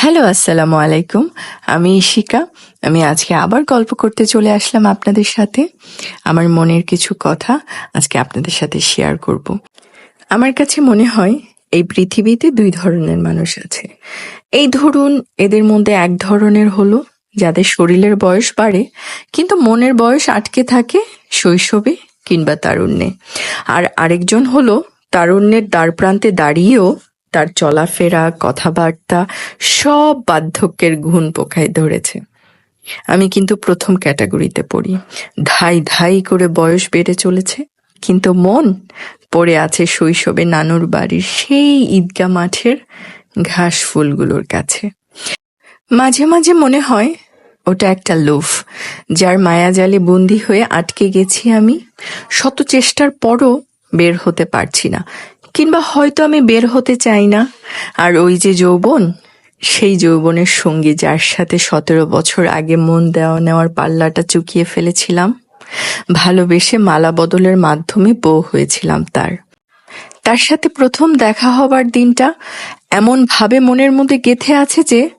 Hello, আসসালামু আলাইকুম। আমি ইশিকা আমি আজকে আবার গল্প করতে চলে আসলাম আপনাদের সাথে। আমার মনের কিছু কথা আজকে আপনাদের সাথে শেয়ার করব। আমার কাছে মনে হয়, এই পৃথিবীতে দুই ধরনের মানুষ আছে। এই ধরুন, এদের মধ্যে এক ধরনের হলো, যাদের শরীরের বয়স বাড়ে, কিন্তু মনের বয়স আটকে থাকে শৈশবে কিংবা তারুণ্যে। আর আরেকজন হলো, তারুণ্যের দ্বারপ্রান্তে দাঁড়িয়েও তার চলাফেরা, কথাবার্তা সব বার্ধক্যের ঘুণ পোকায় ধরেছে। আমি কিন্তু প্রথম ক্যাটাগরিতে পড়ি। ধাই ধাই করে বয়স বেড়ে চলেছে। কিন্তু মন পড়ে আছে শৈশবে নানুর বাড়ির সেই ঈদগা মাঠের ঘাস ফুলগুলোর কাছে। মাঝে মাঝে মনে হয়, ওটা একটা লোভ, যার মায়াজালে বন্দি হয়ে আটকে গেছি আমি। শত চেষ্টার পরও বের হতে পারছি না। কিংবা হয়তো আমি বের হতে চাই না। আর ওই যে যৌবন, সেই যৌবনের সঙ্গী যার সাথে সতেরো বছর আগে মন দেওয়া নেওয়ার পাল্লাটা চুকিয়ে ফেলেছিলাম, ভালোবেসে মালা বদলের মাধ্যমে বউ হয়েছিলাম তার। তার সাথে প্রথম দেখা হবার দিনটা এমন ভাবে মনের মধ্যে গেথে আছে যে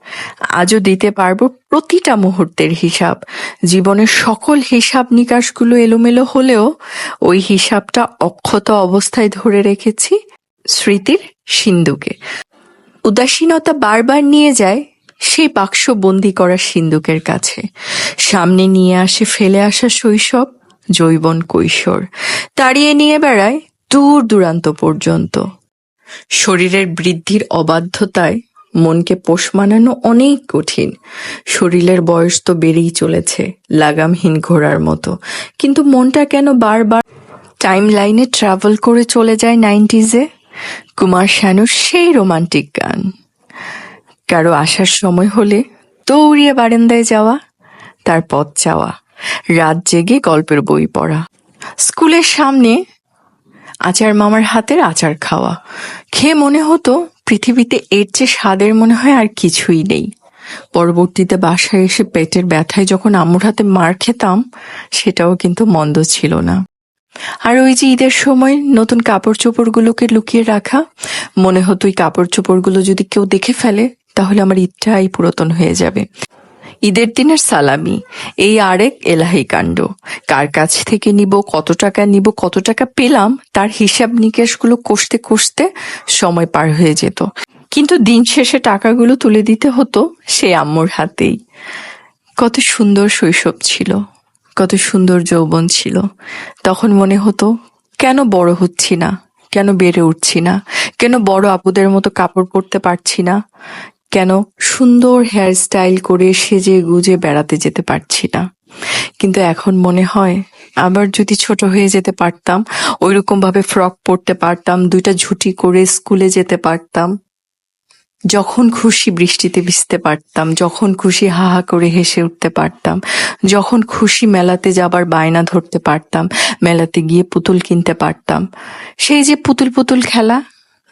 আজও দিতে পারব প্রতিটা মুহূর্তের হিসাব। জীবনের সকল হিসাব নিকাশগুলো এলোমেলো হলেও ওই হিসাবটা অক্ষত অবস্থায় ধরে রেখেছি স্মৃতির সিন্ধুকে। উদাসীনতা বারবার নিয়ে যায় সেই বাক্স বন্দি করা সিন্ধুকের কাছে। সামনে নিয়ে আসে ফেলে আসা শৈশব যৌবন কৈশোর। তাড়িয়ে নিয়ে বেড়ায় দূর দূরান্ত পর্যন্ত। শরীরের বৃদ্ধির অবাধ্যতায় মনকে পোষ মানানো অনেক কঠিন। শরীরের বয়স তো বেড়েই চলেছে, লাগামহীন ঘোড়ার মতো। কিন্তু মনটা কেন বারবার টাইম লাইনে ট্রাভেল করে চলে যায় নাইনটিজে? কুমার শানুর সেই রোমান্টিক গান। কারও আসার সময় হলে দৌড়িয়ে বারান্দায় যাওয়া, তার পথ চাওয়া, রাত জেগে গল্পের বই পড়া। স্কুলের সামনে আচার মামার হাতের আচার খাওয়া। খেয়ে মনে হতো পৃথিবীতে এর চেয়ে স্বাদের মনে হয় আর কিছুই নেই। পরবর্তীতে বাসায় এসে পেটের ব্যথায় যখন আম্মুর হাতে মার খেতাম, সেটাও কিন্তু মন্দ ছিল না। আর ওই যে ঈদের সময় নতুন কাপড় চোপড়গুলোকে লুকিয়ে রাখা, মনে হতো ওই কাপড় চোপড়গুলো যদি কেউ দেখে ফেলে, তাহলে আমার ঈদটাই পুরাতন হয়ে যাবে। ঈদের দিনের সালামি। এই আরেক এলাহি কাণ্ড। কার কাছ থেকে নিব, কত টাকা নিব, কত টাকা পেলাম, তার হিসাব নিকেশগুলো কষতে কষতে সময় পার হয়ে যেত। কিন্তু দিন শেষে টাকাগুলো তুলে দিতে হতো সে আম্মুর হাতেই। কত সুন্দর শৈশব ছিল, কত সুন্দর যৌবন ছিল। তখন মনে হতো, কেন বড় হচ্ছি না, কেন বেড়ে উঠছি না, কেন বড় আপুদের মতো কাপড় পরতে পারছি না কেন সুন্দর হেয়ার স্টাইল করে সেজে গুজে বেড়াতে যেতে পারছি না। কিন্তু এখন মনে হয়, আবার যদি ছোট হয়ে যেতে পারতাম ওইরকম ভাবে ফ্রক পরতে পারতাম, দুইটা ঝুটি করে স্কুলে যেতে পারতাম। যখন খুশি বৃষ্টিতে ভিজতে পারতাম, যখন খুশি হা হা করে হেসে উঠতে পারতাম, যখন খুশি মেলাতে যাবার বায়না ধরতে পারতাম, মেলাতে গিয়ে পুতুল কিনতে পারতাম। সেই যে পুতুল পুতুল খেলা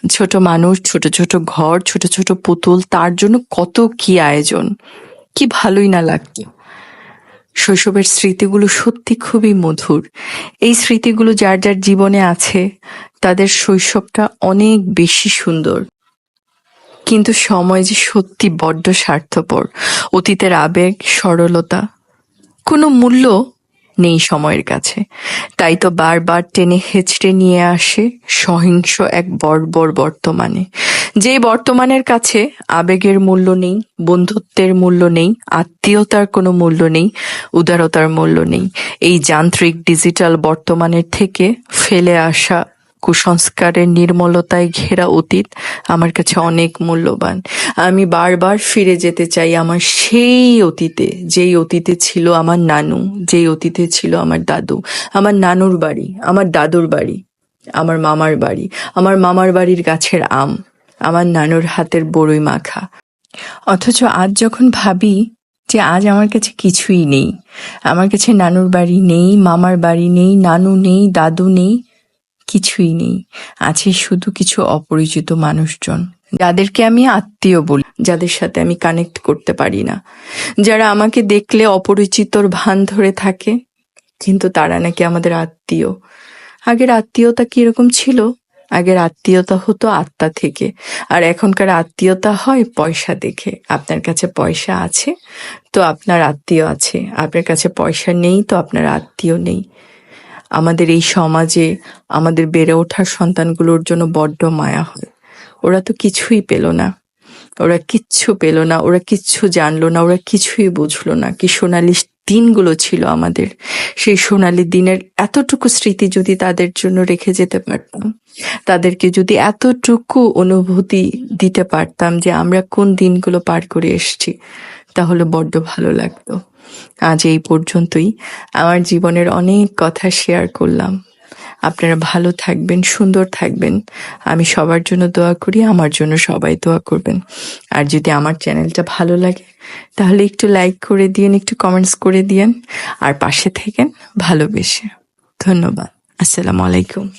ছোট মানুষ, ছোট ছোট ঘর, ছোট ছোট পুতুল, তার জন্য কত কি আয়োজন। কি ভালোই না লাগতো শৈশবের স্মৃতিগুলো সত্যি খুবই মধুর। এই স্মৃতিগুলো যার যার জীবনে আছে, তাদের শৈশবটা অনেক বেশি সুন্দর। কিন্তু সময় যে সত্যি বড্ড স্বার্থপর। অতীতের আবেগ, সরলতা, কোনো মূল্য নেই সময়ের কাছে। তাই তো বারবার টেনে হেঁচড়ে নিয়ে আসে সহিংস এক বর্বর বর্তমানে। যে বর্তমানের কাছে আবেগের মূল্য নেই, বন্ধুত্বের মূল্য নেই, আত্মীয়তার কোনো মূল্য নেই, উদারতার মূল্য নেই। এই যান্ত্রিক ডিজিটাল বর্তমানের থেকে ফেলে আসা কুসংস্কারের নির্মলতায় ঘেরা অতীত আমার কাছে অনেক মূল্যবান। আমি বারবার ফিরে যেতে চাই আমার সেই অতীতে, যেই অতীতে ছিল আমার নানু, যেই অতীতে ছিল আমার দাদু। আমার নানুর বাড়ি, আমার দাদুর বাড়ি, আমার মামার বাড়ি, আমার মামার বাড়ির গাছের আম, আমার নানুর হাতের বড়ই মাখা। অথচ আজ যখন ভাবি যে আজ আমার কাছে কিছুই নেই, আমার কাছে নানুর বাড়ি নেই, মামার বাড়ি নেই, নানু নেই, দাদু নেই কিছুই নেই। আছে শুধু কিছু অপরিচিত মানুষজন, যাদেরকে আমি আত্মীয় বলি, যাদের সাথে আমি কানেক্ট করতে পারি না। যারা আমাকে দেখলে অপরিচিতর ভান ধরে থাকে, কিন্তু তারা নাকি আমাদের আত্মীয়। আগের আত্মীয়তা কীরকম ছিল? আগের আত্মীয়তা হতো আত্মা থেকে, আর এখনকার আত্মীয়তা হয় পয়সা দেখে। আপনার কাছে পয়সা আছে, তো আপনার আত্মীয় আছে। আপনার কাছে পয়সা নেই, তো আপনার আত্মীয় নেই। আমাদের এই সমাজে আমাদের বেড়ে ওঠার সন্তানগুলোর জন্য বড্ড মায়া হয়। ওরা তো কিছুই পেল না। ওরা কিচ্ছু পেল না, ওরা কিচ্ছু জানলো না, ওরা কিছুই বুঝলো না কি সোনালি দিনগুলো ছিল আমাদের। সেই সোনালি দিনের এতটুকু স্মৃতি যদি তাদের জন্য রেখে যেতে পারতাম, তাদেরকে যদি এতটুকু অনুভূতি দিতে পারতাম যে আমরা কোন দিনগুলো পার করে এসেছি। তাহলে বড্ড ভালো লাগতো। আজ এই পর্যন্তই। আমার জীবনের অনেক কথা শেয়ার করলাম। আপনারা ভালো থাকবেন, সুন্দর থাকবেন। আমি সবার জন্য দোয়া করি, আমার জন্য সবাই দোয়া করবেন। আর যদি আমার চ্যানেলটা ভালো লাগে, তাহলে একটু লাইক করে দিয়েন, একটু কমেন্টস করে দিয়েন। আর পাশে থেকেন ভালোবেসে। ধন্যবাদ। আসসালামু আলাইকুম।